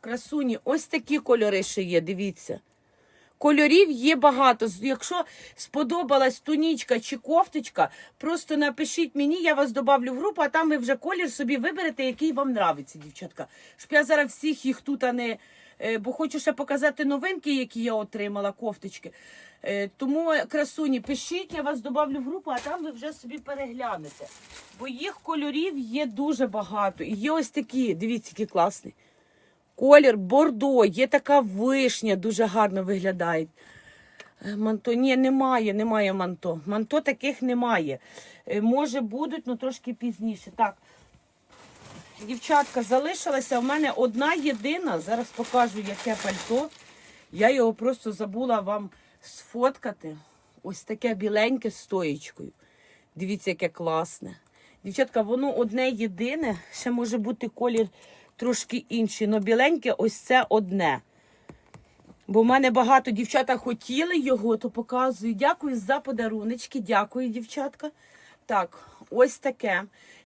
красуні, ось такі кольори ще є, дивіться. Кольорів є багато. Якщо сподобалась тунічка чи кофточка, просто напишіть мені, я вас добавлю в групу, а там ви вже колір собі виберете, який вам нравиться, дівчатка. Щоб я зараз всіх їх тут не. е, Бо хочу ще показати новинки, які я отримала, кофточки. Е, Тому, красуні, пишіть, я вас добавлю в групу, а там ви вже собі переглянете. Бо їх кольорів є дуже багато. І є ось такі, дивіться, який класний. Колір бордо, є така вишня, дуже гарно виглядає. Е, Манто, ні, немає, немає манто. Манто таких немає. Е, Може будуть, але трошки пізніше. Так, дівчатка, залишилася в мене одна єдина. Зараз покажу, яке пальто. Я його просто забула вам сфоткати. Ось таке біленьке з стоєчкою. Дивіться, яке класне. Дівчатка, воно одне єдине, ще може бути колір трошки інший. але біленьке ось це одне. Бо в мене багато дівчата хотіли його, то показую. Дякую за подаруночки. Дякую, дівчатка. Так, ось таке.